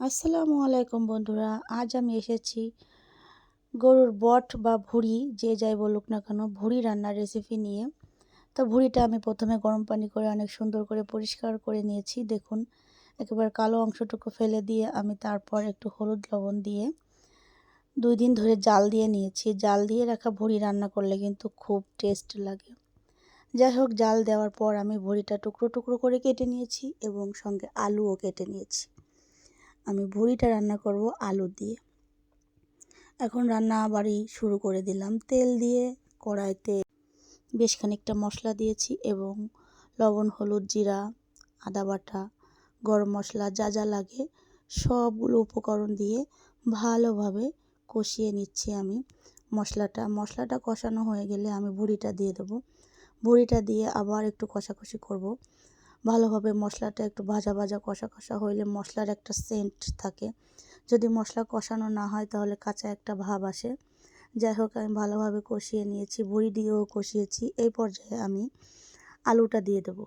আসসালামু আলাইকুম বন্ধুরা, আজ আমি এসেছি গরুর বট বা ভুড়ি, যে যাই বলুক না কেন, ভুড়ি রান্নার রেসিপি নিয়ে। তো ভুড়িটা আমি প্রথমে গরম পানি করে অনেক সুন্দর করে পরিষ্কার করে নিয়েছি, দেখুন। একেবারে কালো অংশটুকু ফেলে দিয়ে আমি তারপর একটু হলুদ লবণ দিয়ে দুই দিন ধরে জাল দিয়ে নিয়েছি। জাল দিয়ে রাখা ভুড়ি রান্না করলে কিন্তু খুব টেস্ট লাগে। যাই হোক, জাল দেওয়ার পর আমি ভুড়িটা টুকরো টুকরো করে কেটে নিয়েছি এবং সঙ্গে আলুও কেটে নিয়েছি। আমি ভুড়িটা রান্না করব আলু দিয়ে। এখন রান্না বাড়ি শুরু করে দিলাম। তেল দিয়ে কড়াইতে বেশ খানিকটা মশলা দিয়েছি এবং লবণ, হলুদ, জিরা, আদা বাটা, গরম মশলা যা যা লাগে সবগুলো উপকরণ দিয়ে ভালোভাবে কষিয়ে নিচ্ছি আমি মশলাটা। মশলাটা কষানো হয়ে গেলে আমি বুড়িটা দিয়ে দেবো। ভুড়িটা দিয়ে আবার একটু কষাকষি করব। ভালোভাবে মশলাটা একটু ভাজা ভাজা কষা কষা হইলে মশলার একটা সেন্ট থাকে। যদি মশলা কষানো না হয় তাহলে কাঁচা একটা ভাব আসে। যাই হোক, আমি ভালোভাবে কষিয়ে নিয়েছি বড়ি দিয়েও কষিয়েছি। এই পর্যায়ে আমি আলুটা দিয়ে দেবো।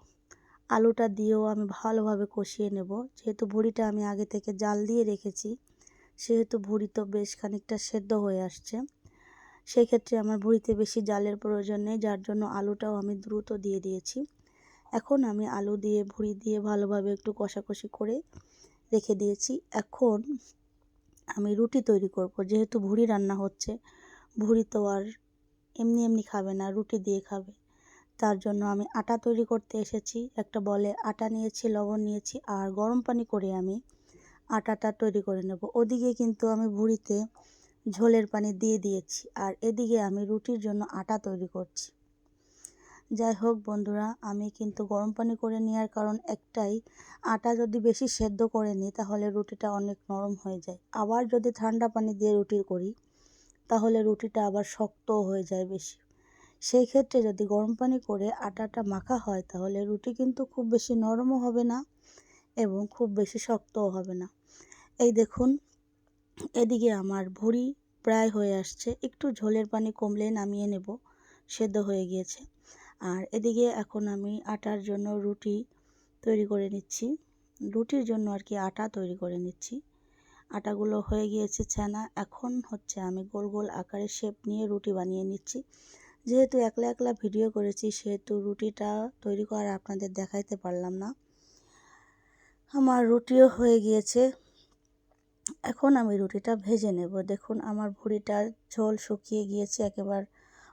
আলুটা দিয়েও আমি ভালোভাবে কষিয়ে নেব। যেহেতু ভুড়িটা আমি আগে থেকে জাল দিয়ে রেখেছি, সেহেতু ভুড়ি তো বেশ খানিকটা সেদ্ধ হয়ে আসছে। সেক্ষেত্রে আমার ভুড়িতে বেশি জালের প্রয়োজন নেই, যার জন্য আলুটাও আমি দ্রুত দিয়ে দিয়েছি। এখন আমি আলু দিয়ে, ভুড়ি দিয়ে ভালোভাবে একটু কষাকষি করে রেখে দিয়েছি। এখন আমি রুটি তৈরি করব। যেহেতু ভুড়ি রান্না হচ্ছে, ভুড়ি তো আর এমনি এমনি খাবে না, রুটি দিয়ে খাবে। তার জন্য আমি আটা তৈরি করতে এসেছি। একটা বলে আটা নিয়েছি, লবণ নিয়েছি, আর গরম পানি করে আমি আটাটা তৈরি করে নেব। ওদিকে কিন্তু আমি ভুড়িতে ঝোলের পানি দিয়ে দিয়েছি, আর এদিকে আমি রুটির জন্য আটা তৈরি করছি। যাই হোক বন্ধুরা, আমি কিন্তু গরম পানি করে নেওয়ার কারণ একটাই, আটা যদি বেশি সেদ্ধ করে নিই তাহলে রুটিটা অনেক নরম হয়ে যায়। আবার যদি ঠান্ডা পানি দিয়ে রুটি করি, তাহলে রুটিটা আবার শক্ত হয়ে যায় বেশি। সেই ক্ষেত্রে যদি গরম পানি করে আটাটা মাখা হয় তাহলে রুটি কিন্তু খুব বেশি নরমও হবে না এবং খুব বেশি শক্তও হবে না। এই দেখুন, এদিকে আমার ভুড়ি প্রায় হয়ে আসছে, একটু ঝোলের পানি কমলে নামিয়ে নেব, সেদ্ধ হয়ে গিয়েছে। আর এদিকে এখন আমি আটার জন্য রুটি তৈরি করে নিচ্ছি। রুটির জন্য আর কি আটা তৈরি করে নিচ্ছি। আটাগুলো হয়ে গিয়েছে ছানা। এখন হচ্ছে আমি গোল গোল আকারে শেপ নিয়ে রুটি বানিয়ে নিচ্ছি। যেহেতু একলা একলা ভিডিও করেছি, সেহেতু রুটিটা তৈরি করা আপনাদের দেখাইতে পারলাম না। আমার রুটিও হয়ে গিয়েছে। এখন আমি রুটিটা ভেজে নেব। দেখুন, আমার ভুড়িটার ঝোল শুকিয়ে গিয়েছে, একেবারে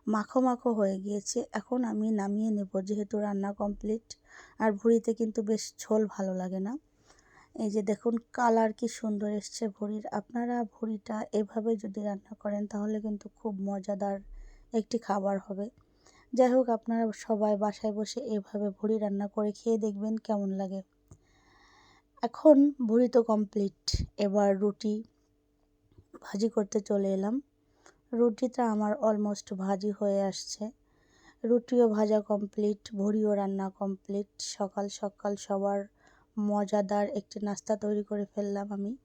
মাখো মাখো হয়ে গিয়েছে। এখন আমি নামিয়ে নেব, যেহেতু রান্না কমপ্লিট আর ভুড়িতে কিন্তু বেশ ঝোল ভালো লাগে না। এই যে দেখুন, কালার কি সুন্দর এসছে ভুড়ির। আপনারা ভুড়িটা এভাবে যদি রান্না করেন, তাহলে কিন্তু খুব মজাদার একটি খাবার হবে। যাই হোক, আপনারা সবাই বাসায় বসে এভাবে ভুড়ি রান্না করে খেয়ে দেখবেন কেমন লাগে। এখন ভুড়ি তো কমপ্লিট এবার রুটি ভাজি করতে চলে এলাম। রুটিটা আমার অলমোস্ট ভাজি হয়ে আসছে। রুটিও ভাজা কমপ্লিট ভুড়িও রান্না কমপ্লিট সকাল সকাল সবার মজাদার একটি নাস্তা তৈরি করে ফেললাম আমি।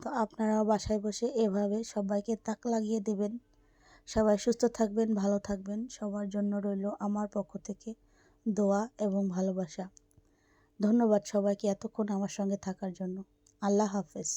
তো আপনারাও বাসায় বসে এভাবে সবাইকে তাক লাগিয়ে দেবেন। সবাই সুস্থ থাকবেন, ভালো থাকবেন। সবার জন্য রইল আমার পক্ষ থেকে দোয়া এবং ভালোবাসা। ধন্যবাদ সবাইকে এতক্ষণ আমার সঙ্গে থাকার জন্য। আল্লাহ হাফেজ।